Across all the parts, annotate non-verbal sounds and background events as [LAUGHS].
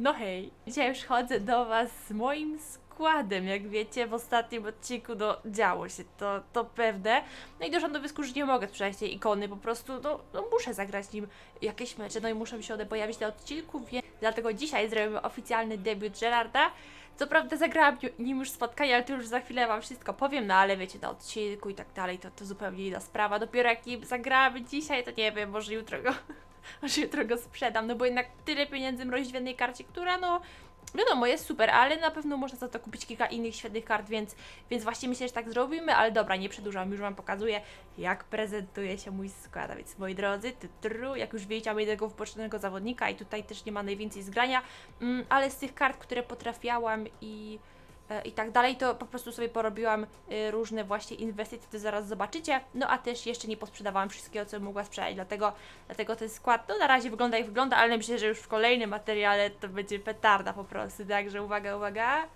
No hej, dzisiaj już chodzę do Was z moim składem. Jak wiecie, w ostatnim odcinku no, działo się to, to pewne. No i doszłam do wniosku, że nie mogę sprzedać tej ikony, po prostu no, no, muszę zagrać nim jakieś mecze, no i muszą się one pojawić na odcinku, więc dlatego dzisiaj zrobimy oficjalny debiut Gerarda. Co prawda zagrałam ni- nim już spotkanie, ale to już za chwilę Wam wszystko powiem, no ale wiecie, na odcinku i tak dalej, to, to zupełnie inna sprawa. Dopiero jak nim dzisiaj, to nie wiem, może jutro go może jutro go sprzedam, no bo jednak tyle pieniędzy mrozić w jednej karcie, która no wiadomo, jest super, ale na pewno można za to kupić kilka innych świetnych kart, więc, więc właśnie myślę, że tak zrobimy, ale dobra, nie przedłużam, już Wam pokazuję, jak prezentuje się mój skład, a więc moi drodzy, tytru, jak już wiecie, mam jednego wypoczynionego zawodnika i tutaj też nie ma najwięcej zgrania, mm, ale z tych kart, które potrafiałam i i tak dalej, to po prostu sobie porobiłam y, różne właśnie inwestycje, to zaraz zobaczycie. No a też jeszcze nie posprzedawałam wszystkiego, co mogła sprzedać, dlatego, dlatego ten skład, no na razie wygląda jak wygląda, ale myślę, że już w kolejnym materiale to będzie petarda po prostu, także uwaga, uwaga.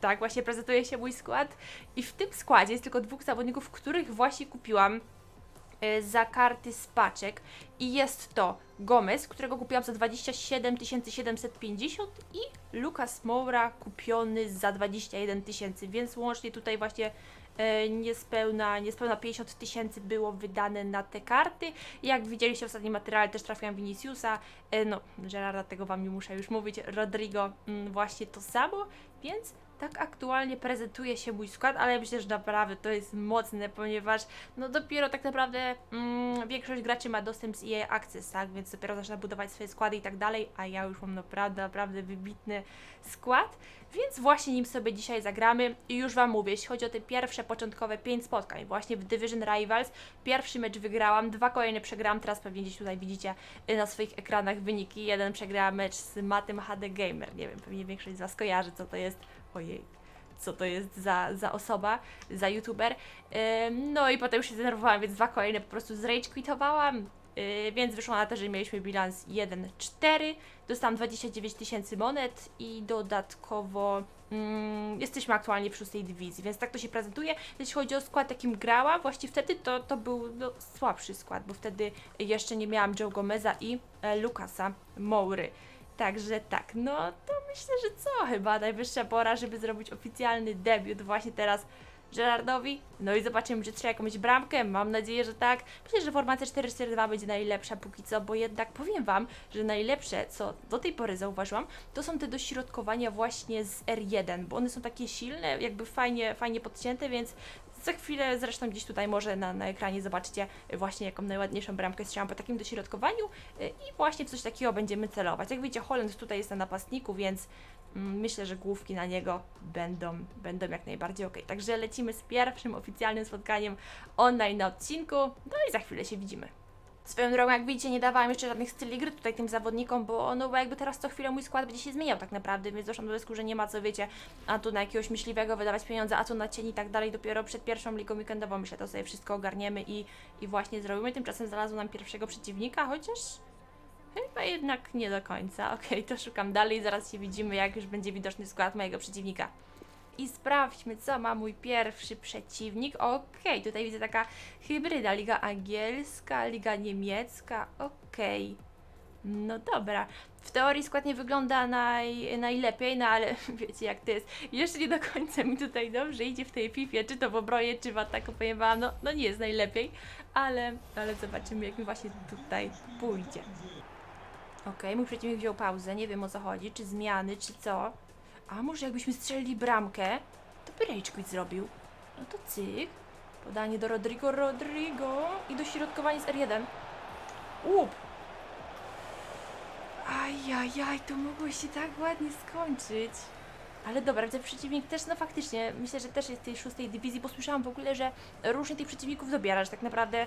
Tak właśnie prezentuje się mój skład i w tym składzie jest tylko dwóch zawodników, których właśnie kupiłam za karty z paczek. I jest to Gomez, którego kupiłam za 27 750 i Lucas Moura kupiony za 21 tysięcy, więc łącznie tutaj właśnie e, niespełna, niespełna 50 tysięcy było wydane na te karty. Jak widzieliście w ostatnim materiale też trafiłam Viniciusa, e, no Gerarda tego Wam nie muszę już mówić, Rodrigo mm, właśnie to samo, więc tak aktualnie prezentuje się mój skład, ale myślę, że naprawdę to jest mocne, ponieważ no dopiero tak naprawdę mm, większość graczy ma dostęp z EA Access, tak, więc dopiero zaczyna budować swoje składy i tak dalej, a ja już mam naprawdę, naprawdę wybitny skład, więc właśnie nim sobie dzisiaj zagramy i już Wam mówię, jeśli chodzi o te pierwsze początkowe 5 spotkań, właśnie w Division Rivals, pierwszy mecz wygrałam, dwa kolejne przegrałam, teraz pewnie gdzieś tutaj widzicie y, na swoich ekranach wyniki, jeden przegrałam mecz z Matem HD Gamer, nie wiem, pewnie większość z Was kojarzy, co to jest, ojej, co to jest za, za osoba, za youtuber. No i potem już się zdenerwowałam, więc dwa kolejne po prostu zrage. Yy, więc wyszło na to, że mieliśmy bilans 1-4. Dostałam 29 tysięcy monet i dodatkowo mm, jesteśmy aktualnie w szóstej dywizji, więc tak to się prezentuje. Jeśli chodzi o skład, jakim grałam, właśnie wtedy to, to był no, słabszy skład, bo wtedy jeszcze nie miałam Joe Gomeza i e, Lukasa Moury. Także tak, no to myślę, że co? Chyba najwyższa pora, żeby zrobić oficjalny debiut właśnie teraz Gerardowi. No i zobaczymy, czy trzeba jakąś bramkę. Mam nadzieję, że tak. Myślę, że formacja 4-4-2 będzie najlepsza póki co, bo jednak powiem Wam, że najlepsze, co do tej pory zauważyłam, to są te dośrodkowania właśnie z R1, bo one są takie silne, jakby fajnie, fajnie podcięte, więc za chwilę zresztą gdzieś tutaj może na, na ekranie zobaczycie właśnie jaką najładniejszą bramkę strzałam po takim dośrodkowaniu y, i właśnie w coś takiego będziemy celować. Jak widzicie, Holland tutaj jest na napastniku, więc mm, myślę, że główki na niego będą, będą jak najbardziej ok. Także lecimy z pierwszym oficjalnym spotkaniem online na odcinku, no i za chwilę się widzimy. Swoją drogą, jak widzicie, nie dawałam jeszcze żadnych styli gry tutaj tym zawodnikom, bo no bo jakby teraz co chwilę mój skład będzie się zmieniał tak naprawdę, więc doszłam do wniosku, że nie ma co, wiecie, a tu na jakiegoś myśliwego wydawać pieniądze, a tu na cień i tak dalej, dopiero przed pierwszą ligą weekendową myślę, to sobie wszystko ogarniemy i, i właśnie zrobimy. Tymczasem znalazło nam pierwszego przeciwnika, chociaż chyba jednak nie do końca. Okej, to szukam dalej, zaraz się widzimy, jak już będzie widoczny skład mojego przeciwnika. I sprawdźmy, co ma mój pierwszy przeciwnik. Okej, tutaj widzę taka hybryda. Liga angielska, liga niemiecka. Okej. No dobra. W teorii skład nie wygląda naj, najlepiej, no ale [LAUGHS] wiecie jak to jest. Jeszcze nie do końca mi tutaj dobrze idzie w tej pipie, czy to w obronie, czy w ataku, powiem no, no nie jest najlepiej, ale, ale zobaczymy jak mi właśnie tutaj pójdzie. Okej, mój przeciwnik wziął pauzę, nie wiem o co chodzi, czy zmiany, czy co. A może jakbyśmy strzelili bramkę, to by Rage Quit zrobił. No to cyk. Podanie do Rodrigo, Rodrigo i dośrodkowanie z R1. Łup! Ajajaj, to mogło się tak ładnie skończyć. Ale dobra, ten przeciwnik też, no faktycznie, myślę, że też jest tej szóstej dywizji, bo słyszałam w ogóle, że różnie tych przeciwników dobiera, że tak naprawdę e,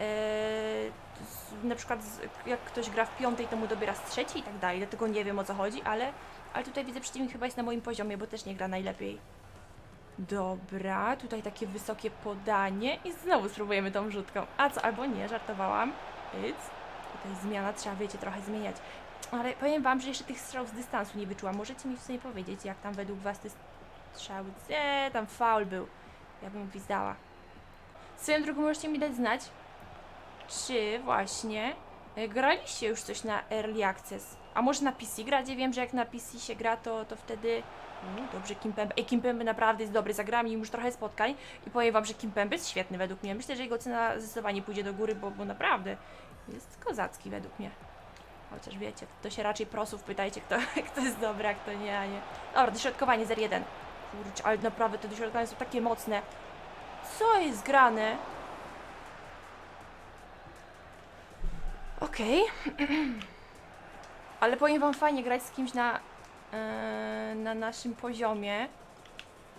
z, na przykład z, jak ktoś gra w piątej, to mu dobiera z trzeciej i tak dalej, dlatego nie wiem o co chodzi, ale, ale tutaj widzę przeciwnik chyba jest na moim poziomie, bo też nie gra najlepiej. Dobra, tutaj takie wysokie podanie i znowu spróbujemy tą wrzutką. A co, albo nie, żartowałam. Pyc. Tutaj zmiana, trzeba wiecie, trochę zmieniać. Ale powiem Wam, że jeszcze tych strzałów z dystansu nie wyczułam. Możecie mi w sumie powiedzieć, jak tam według Was te strzały... Eee, tam faul był. Ja bym gwizdała. Swoją drogą możecie mi dać znać, czy właśnie Graliście już coś na Early Access? A może na PC gracie? Wiem, że jak na PC się gra, to, to wtedy... U, dobrze, Kimpembe. Ej, Kimpembe naprawdę jest dobry. Zagrałam nim już trochę spotkań i powiem wam, że Kimpembe jest świetny według mnie. Myślę, że jego cena zdecydowanie pójdzie do góry, bo, bo naprawdę jest kozacki według mnie. Chociaż wiecie, to się raczej prosów pytajcie, kto, [LAUGHS] kto jest dobry, a kto nie, a nie. Dobra, dośrodkowanie 0-1. Kurczę, ale naprawdę te dośrodkowania są takie mocne. Co jest grane? Okej. [CLEARS THROAT] Ale powiem wam fajnie grać z kimś na, e, na naszym poziomie.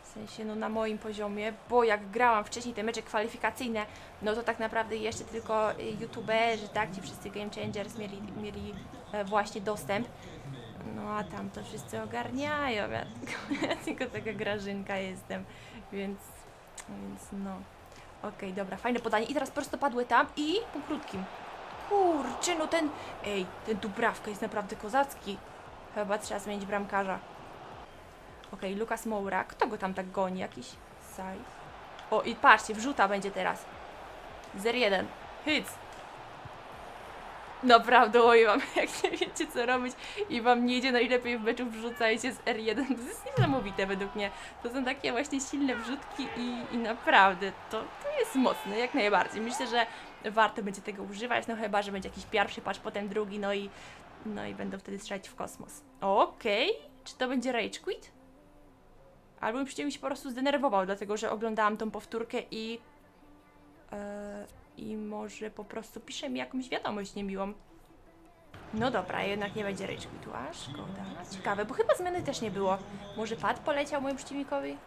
W sensie, no na moim poziomie, bo jak grałam wcześniej te mecze kwalifikacyjne, no to tak naprawdę jeszcze tylko y, youtuberzy, tak, ci wszyscy game changers mieli, mieli e, właśnie dostęp. No a tam to wszyscy ogarniają, ja tylko, [LAUGHS] ja tylko taka grażynka jestem, więc, więc no. Okej, dobra, fajne podanie. I teraz prosto padły tam i po krótkim. Kurczę, no ten, ej, ten Dubrawka jest naprawdę kozacki. Chyba trzeba zmienić bramkarza. Okej, Lukas Moura. Kto go tam tak goni? Jakiś saj. O, i patrzcie, wrzuta będzie teraz. 0-1. Hyc. Naprawdę, oj wam, [LAUGHS] jak nie wiecie co robić i wam nie idzie najlepiej w meczu, wrzucajcie z R1. To jest niesamowite według mnie. To są takie właśnie silne wrzutki i, i naprawdę to, to mocne, jak najbardziej. Myślę, że warto będzie tego używać, no chyba, że będzie jakiś pierwszy patch, potem drugi, no i, no i będą wtedy strzelać w kosmos. Okej, czy to będzie Rage Quit? Albo mi się po prostu zdenerwował, dlatego że oglądałam tą powtórkę i. e, I może po prostu pisze mi jakąś wiadomość niemiłą. No dobra, jednak nie będzie Rage Quitu, a szkoda. Ciekawe, bo chyba zmiany też nie było. Może pad poleciał mojemu przeciwnikowi?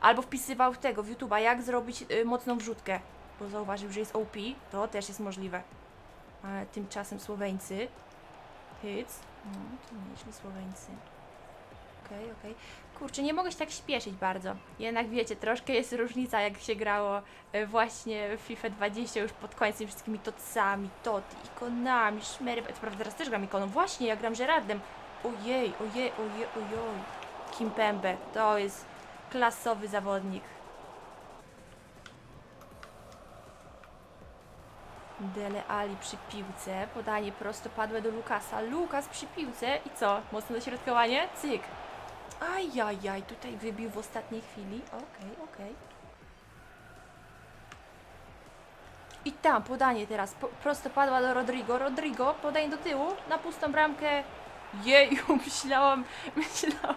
Albo wpisywał tego, w YouTube'a, jak zrobić y, mocną wrzutkę. Bo zauważył, że jest OP, to też jest możliwe. A tymczasem Słoweńcy. Hyc. No, to nieźli Słoweńcy. Okej, okej. Kurczę, nie mogę się tak śpieszyć bardzo. Jednak wiecie, troszkę jest różnica, jak się grało e, właśnie w FIFA 20 już pod tymi wszystkimi tocami, toty, ikonami, szmery. Co prawda teraz też gram ikoną. Właśnie, ja gram Gerardem. Ojej, ojej, ojej, ojej. Kimpembe, to jest klasowy zawodnik. Dele Ali przy piłce, podanie prosto padłe do Lukasa. Lukas przy piłce i co? Mocne dośrodkowanie? Cyk. Ajajaj, tutaj wybił w ostatniej chwili. Okej, okej. I tam podanie teraz. Po, prosto padła do Rodrigo. Rodrigo, podanie do tyłu, na pustą bramkę. Jeju, [LAUGHS] myślałam, myślałam,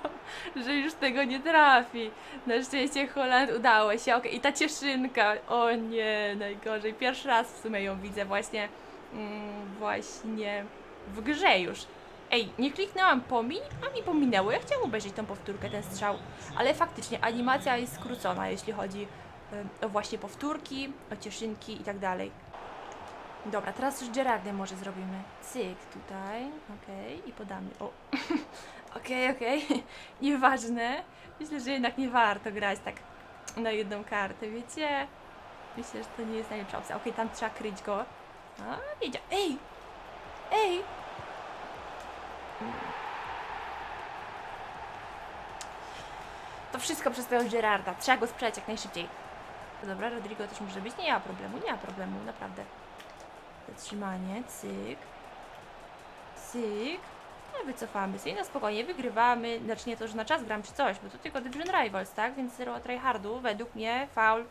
że już tego nie trafi. Na szczęście Holand udało się. Okej, i ta cieszynka. O nie, najgorzej. Pierwszy raz w sumie ją widzę właśnie, mm, właśnie w grze już. Ej, nie kliknęłam pomiń, a mi pominęło. Ja chciałam obejrzeć tą powtórkę, ten strzał. Ale faktycznie animacja jest skrócona, jeśli chodzi em, o właśnie powtórki, o cieszynki i tak dalej. Dobra, teraz już Gerardem może zrobimy. Cyk tutaj, okej, i podamy. O, [LAUGHS] okej, okej, [LAUGHS] nieważne. Myślę, że jednak nie warto grać tak na jedną kartę, wiecie? Myślę, że to nie jest najlepsza opcja. Okej, tam trzeba kryć go. A, wiedział. Ej! Ej! To wszystko przez tego Gerarda. Trzeba go sprzedać jak najszybciej. Dobra, Rodrigo też może być. Nie ma problemu, nie ma problemu, naprawdę. Zatrzymanie, cyk. Cyk. No wycofamy sobie, no spokojnie, wygrywamy. Znaczy nie to, że na czas gram czy coś, bo to tylko Division Rivals, tak? Więc zero tryhardu, według mnie, faul.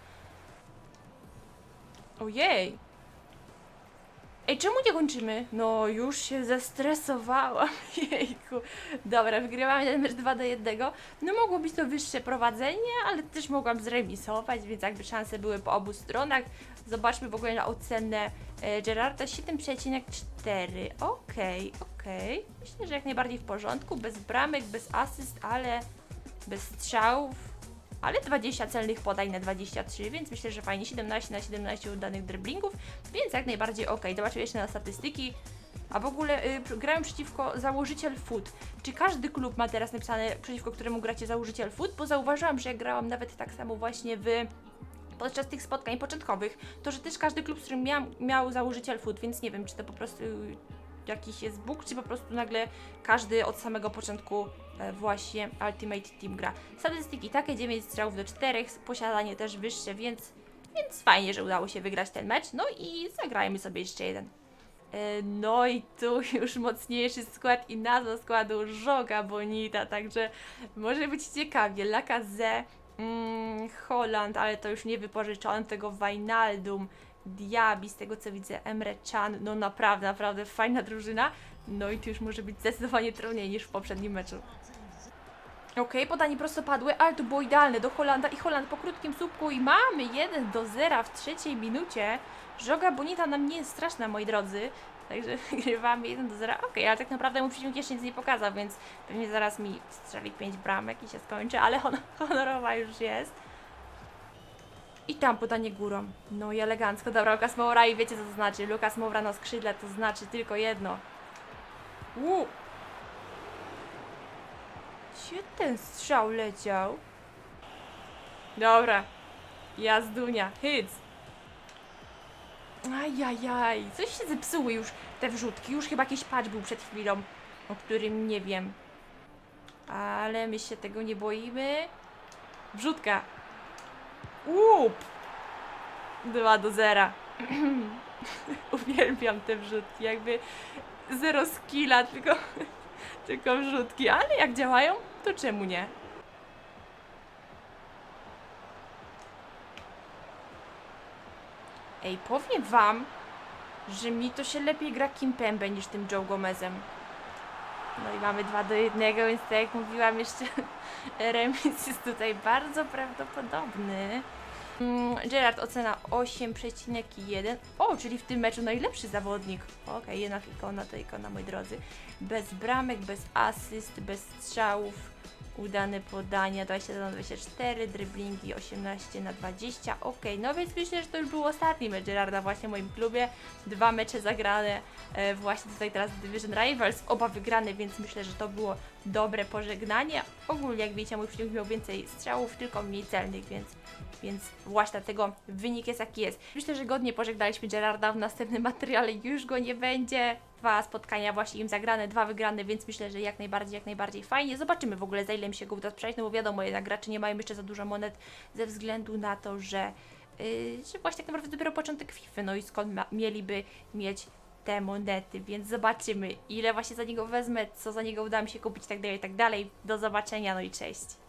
Ojej! Ej, czemu nie kończymy? No, już się zestresowałam. [LAUGHS] Jejku. Dobra, wygrywamy ten mecz 2 do 1. No, mogło być to wyższe prowadzenie, ale też mogłam zremisować, więc jakby szanse były po obu stronach. Zobaczmy w ogóle na ocenę e, Gerarda 7,4. Okej, okej. Myślę, że jak najbardziej w porządku. Bez bramek, bez asyst, ale bez strzałów. Ale 20 celnych podań na 23, więc myślę, że fajnie 17 na 17 udanych driblingów, więc jak najbardziej ok. Zobaczmy jeszcze na statystyki. A w ogóle y, grałem przeciwko założyciel food. Czy każdy klub ma teraz napisane, przeciwko któremu gracie założyciel food? Bo zauważyłam, że jak grałam nawet tak samo właśnie w podczas tych spotkań początkowych, to że też każdy klub, z którym miałam, miał założyciel food, więc nie wiem, czy to po prostu jakiś jest bóg, czy po prostu nagle każdy od samego początku właśnie Ultimate Team gra. Statystyki takie, 9 strzałów do 4, posiadanie też wyższe, więc, więc fajnie, że udało się wygrać ten mecz. No i zagrajmy sobie jeszcze jeden. E, No i tu już mocniejszy skład i nazwa składu Żoga Bonita, także może być ciekawie. Lacazette, mm, Holland, ale to już nie wypożyczone, tego Wijnaldum, Diaby, z tego co widzę, Emre Can, no naprawdę, naprawdę fajna drużyna. No i tu już może być zdecydowanie trudniej niż w poprzednim meczu. Okej, podanie prostopadłe, ale to było idealne do Holanda i Holand po krótkim słupku i mamy 1 do 0 w trzeciej minucie. Żoga Bonita nam nie jest straszna, moi drodzy. Także [LAUGHS] wygrywamy 1 do 0. Okej, ale tak naprawdę mój przeciwnik jeszcze nic nie pokazał, więc pewnie zaraz mi strzeli 5 bramek i się skończy, ale hon [LAUGHS] honorowa już jest. I tam podanie górą. No i elegancko. Dobra, Lukas Moura i wiecie co to znaczy. Lukas Moura na skrzydle to znaczy tylko jedno. Uu. Gdzie ten strzał leciał? Dobra. Jazdunia. Hits. Ajajaj. Coś się zepsuły już te wrzutki. Już chyba jakiś patch był przed chwilą, o którym nie wiem. Ale my się tego nie boimy. Wrzutka. Łup. 2 do 0. [CLEARS THROAT] Uwielbiam te wrzutki. Jakby zero skilla, tylko, [LAUGHS] tylko wrzutki. Ale jak działają, to czemu nie? Ej, powiem wam, że mi to się lepiej gra Kimpembe niż tym Joe Gomezem. No i mamy 2 do 1, więc tak jak mówiłam jeszcze, [LAUGHS] remis jest tutaj bardzo prawdopodobny. Mm, Gerard ocena 8,1. O, czyli w tym meczu najlepszy zawodnik. Okej, jednak ikona to ikona, moi drodzy. Bez bramek, bez asyst, bez strzałów. Udane podania 21 na 24, driblingi 18 na 20. Okej, no więc myślę, że to już był ostatni mecz Gerarda właśnie w moim klubie. Dwa mecze zagrane e, właśnie tutaj teraz Division Rivals, oba wygrane, więc myślę, że to było dobre pożegnanie. Ogólnie, jak wiecie, mój przeciwnik miał więcej strzałów, tylko mniej celnych, więc, więc właśnie dlatego wynik jest jaki jest. Myślę, że godnie pożegnaliśmy Gerarda w następnym materiale, już go nie będzie. Dwa spotkania właśnie im zagrane, dwa wygrane, więc myślę, że jak najbardziej, jak najbardziej fajnie. Zobaczymy w ogóle, za ile mi się go uda sprzedać, no bo wiadomo, jednak gracze nie mają jeszcze za dużo monet ze względu na to, że, yy, że właśnie tak naprawdę dopiero początek FIFA, no i skąd ma, mieliby mieć te monety, więc zobaczymy, ile właśnie za niego wezmę, co za niego uda mi się kupić, tak dalej, tak dalej. Do zobaczenia, no i cześć.